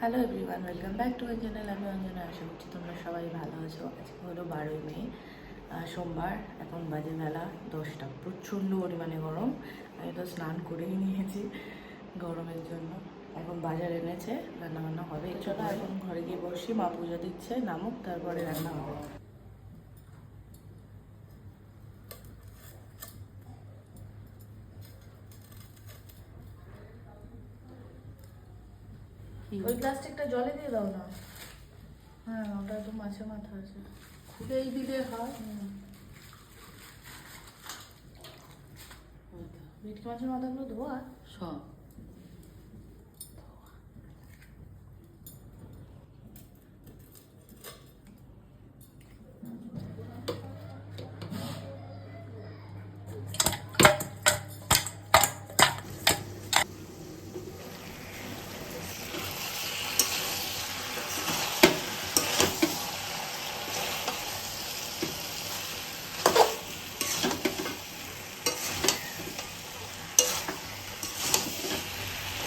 Hello everyone welcome back to my channel আমি অঞ্জনা আশা করছি তোমরা সবাই ভালো আছো। আজকে হলো বারোই মে সোমবার, এখন বাজে বেলা দশটা। প্রচণ্ড পরিমাণে গরম। আমি তো স্নান করেই নিয়েছি গরমের জন্য। এখন বাজার এনেছে, রান্নাবান্না হবে। চলো এখন ঘরে গিয়ে বসি, মা পূজা দিচ্ছে, নামুক, তারপরে রান্না হবে। ওই প্লাস্টিকটা জলে দিয়ে দাও না। হ্যাঁ ওটা তো মাছে মাথা আছে। খুলেই দিলে হয়। মিটকি মাছের মাথাগুলো ধোয়া। সব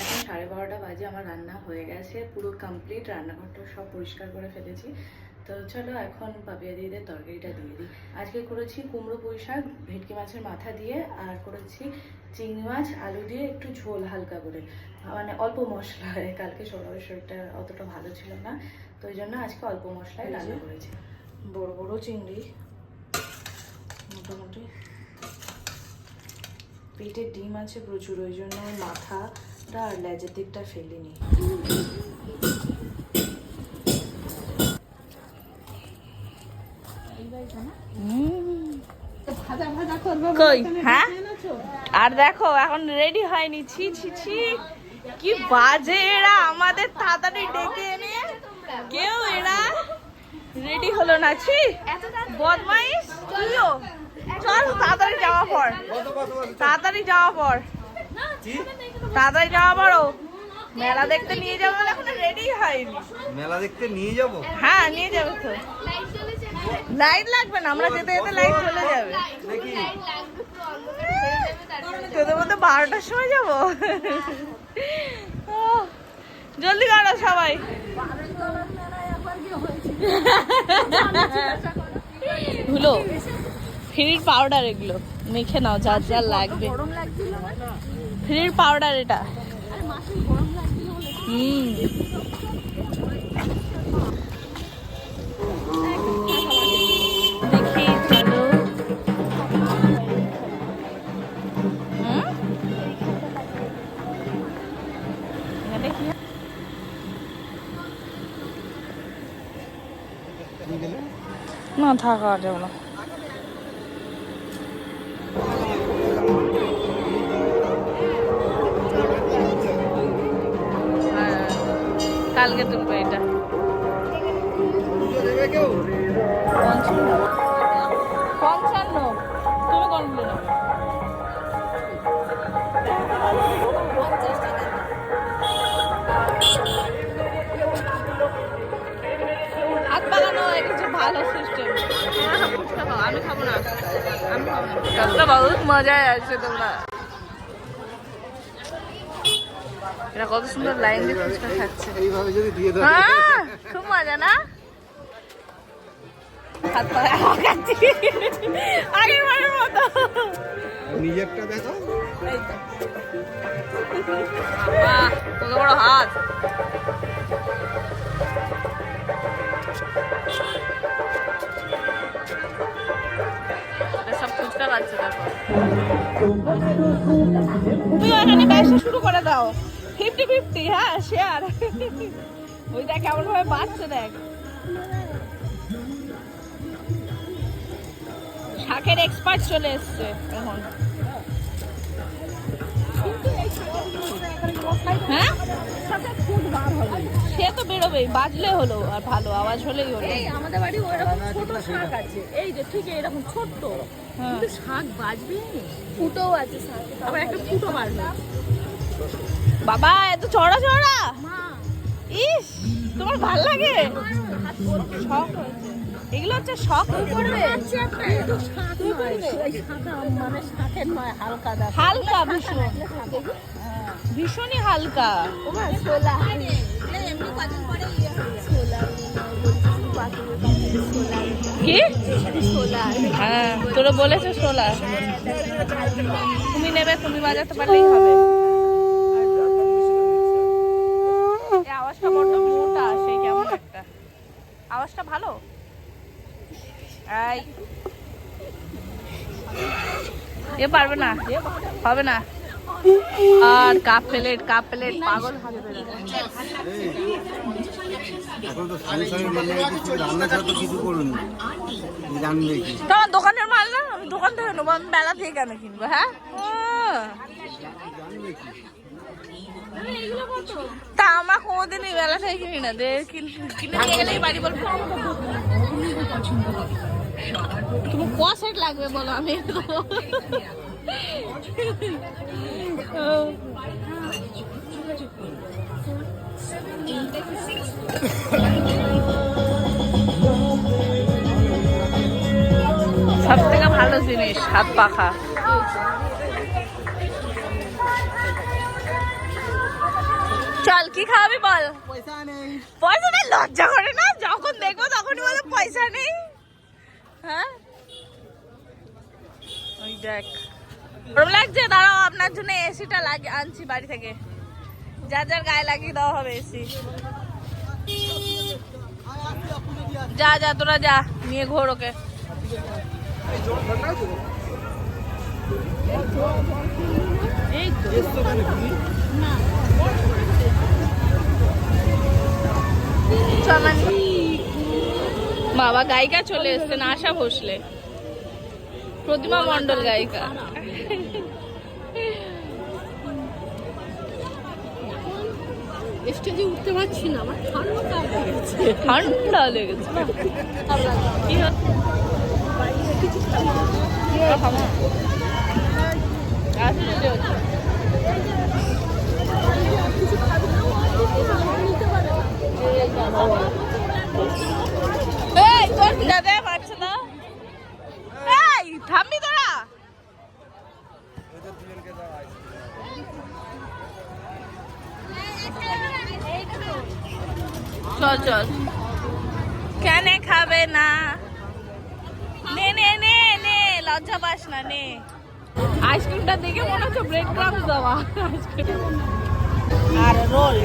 এখন সাড়ে বারোটা বাজে আমার রান্না হয়ে গেছে পুরো কমপ্লিট রান্নাঘরটা সব পরিষ্কার করে ফেলেছি। তো চলো এখন পাপিয়া দিদিদের তরকারিটা দিয়ে দিই। আজকে করেছি কুমড়ো পুঁই শাক ভেটকি মাছের মাথা দিয়ে আর করেছি চিংড়ি মাছ আলু দিয়ে একটু ঝোল হালকা করে। মানে অল্প মশলায় কালকে সৌরভের শরীরটা অতটা ভালো ছিল না তো ওই জন্য আজকে অল্প মশলায় রান্না করেছি। বড় বড় চিংড়ি মোটামুটি। পেটে ডিম আছে প্রচুর ওই জন্য ওই আর লেজের দিকটা ফেলিনি। হ্যাঁ? আর দেখো, এখন রেডি হয়নি। ছি ছি ছি। কি বাজে এরা। আমাদের তাড়াতাড়ি ডেকে এনে কেউ এরা রেডি হলো না। ছি, বদমাইশ। চল, তাড়াতাড়ি যাওয়া পর। তাড়াতাড়ি যাওয়া পর। তাড়াতাড়ি যাওয়া পড়ো মেলা দেখতে নিয়ে যাব বলে এখনও রেডি হয়নি। মেলা দেখতে নিয়ে যাব? হ্যাঁ নিয়ে যাবে তো। লাইট লাগবে না আমরা যেতে যেতে লাইট চলে যাবে। তোদের মধ্যে বারোটার সময় যাব? জলদি করো সবাই। ধুলো ফ্রির পাউডার এগুলো মেখে নাও যার যা লাগবে। ফ্রির পাউডার এটা। হুম। না থাকা যাব না। কালকে তুলবো এটা। পঞ্চান্ন। তুমি বাগানো কিছু আমি খাব না। আমি খাব না। মজায় আছে তোমরা। এরা কত সুন্দর লাইন দিয়ে ফুচকা খাচ্ছে। এইভাবে যদি দিয়ে দাও হ্যাঁ খুব মজা না? হাত পা খাচ্ছি আগের বারের মতো। নিজেরটা দেখো। কত বড় হাত। সব ফুচকা খাচ্ছে দেখো। তুমি এখানে ব্যবসা শুরু করে দাও। ফিফটি ফিফটি হ্যাঁ শেয়ার ওই দেখ কেমন ভাবে বাড়ছে দেখ। শাকের এক্সপার্ট চলে এসছে এখন। হ্যাঁ? সে তো বেরোবেই বাজলে হলো আর ভালো আওয়াজ হলেই হলো। আমাদের বাড়ি ওইরকম ছোট শাক আছে। এই যে ঠিক এরকম ছোট্ট। হ্যাঁ। কিন্তু শাক বাজবে ফুটো আছে শাক। আবার একটা ফুটো বাড়বে বাবা এত চড়া চড়া। ইস তোমার ভালো লাগে? শখ এগুলো হচ্ছে শখ করবে? হালকা ভীষণ। ভীষণই হালকা। কি? হ্যাঁ তোরা বলেছ সোলা তুমি নেবে তুমি বাজাতে পারলেই হবে। এ পারবে না হবে না। আর কাপ প্লেট কাপ প্লেট পাগল হবে তোমার দোকানের মাল না আমি দোকান থেকে নেব আমি বেলা থেকে কেন কিনবো হ্যাঁ? তা আমরা কোনোদিনই বেলা থেকে কিনি না দে কিন- কিনে নিয়ে গেলেই বাড়ি বলব। তুমি ক সেট লাগবে বলো আমি সব থেকে ভালো জিনিস হাত পাখা। চল কি খাওয়াবি বল? পয়সা নেই। পয়সা নেই লজ্জা করে না? যখন দেখব তখনই বলে পয়সা নেই। হ্যাঁ? ওই দেখ। গরম লাগছে, দাঁড়াও, আপনার জন্য এসিটা লাগিয়ে আনছি বাড়ি থেকে। যার যার গায়ে লাগিয়ে দেওয়া হবে এসি যা যা, তোরা যা, নিয়ে ঘোর ওকে। এই তো। বাবা গায়িকা চলে এসছেন আশা ভোসলে। প্রতিমা মন্ডল গায়িকা। স্টেজে উঠতে পারছি না আমার ঠান্ডা লেগেছে। ঠান্ডা লেগেছে কি হচ্ছে? খাব। আসো যদি হচ্ছে। এই, তোর দাদা পারছে না? এই, থামবি তোরা? চল। চল কেন খাবে না? নে নে নে নে লজ্জা পাস না নে। আইসক্রিমটা দেখে মনে হচ্ছে ব্রেড ক্রাম দেওয়া। আর রোল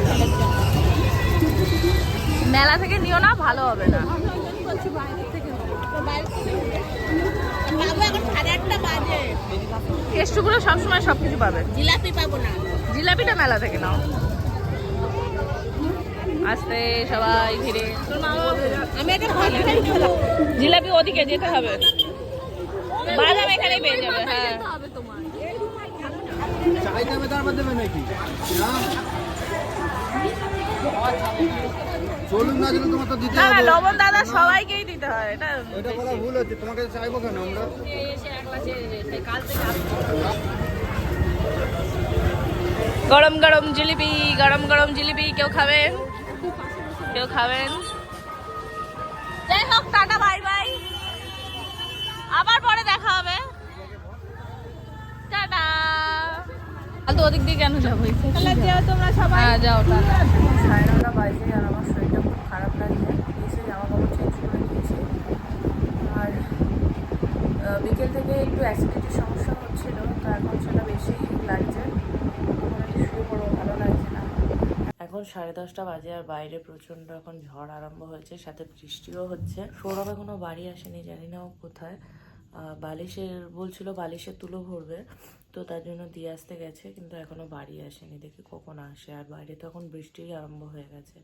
মেলা থেকে নিও না ভালো হবে না। কেষ্টগুলো সবসময় সবকিছু পাবে। জিলাপি পাবো না। জিলাপিটা মেলা থেকে নাও। আস্তে সবাই খাই জিলাপি ওদিকে যেতে হবে। বাদাম এখানেই পেয়ে যাবে হ্যাঁ। লবণ দাদা সবাইকেই দিতে হয় এটা এটা ভুল হচ্ছে তোমাকে চাইব কেন আমরা? গরম গরম জিলিপি গরম গরম জিলিপি কেউ খাবেন কেউ খাবেন? যাই হোক টাটা বাই বাই। আবার পরে দেখা হবে। টাটা। তো ওদিক দিয়ে কেন যাব? তোমরা সবাই। হ্যাঁ যাও টাটা। সাড়ে নটা বাজে আর আমার শরীরটা খুব খারাপ লাগছে। এসে জামা কাপড় চেঞ্জ করে নিয়েছি। আর বিকেল থেকে একটু অ্যাসিডিটির সমস্যা হচ্ছিল তো এখন সেটা বেশি লাগছে এখন একটু শুয়ে পড়ব ভালো লাগছে না এখন সাড়ে দশটা বাজে আর বাইরে প্রচণ্ড এখন ঝড় আরম্ভ হয়েছে, সাথে বৃষ্টিও হচ্ছে। সৌরভ এখনও বাড়ি আসেনি, জানি না ও কোথায়। বালিশের, বলছিল বালিশের তুলো ভরবে, তো তার জন্য দিয়ে আসতে গেছে, কিন্তু এখনও বাড়ি আসেনি, দেখি কখন আসে। আর বাইরে তো এখন বৃষ্টি আরম্ভ হয়ে গেছে।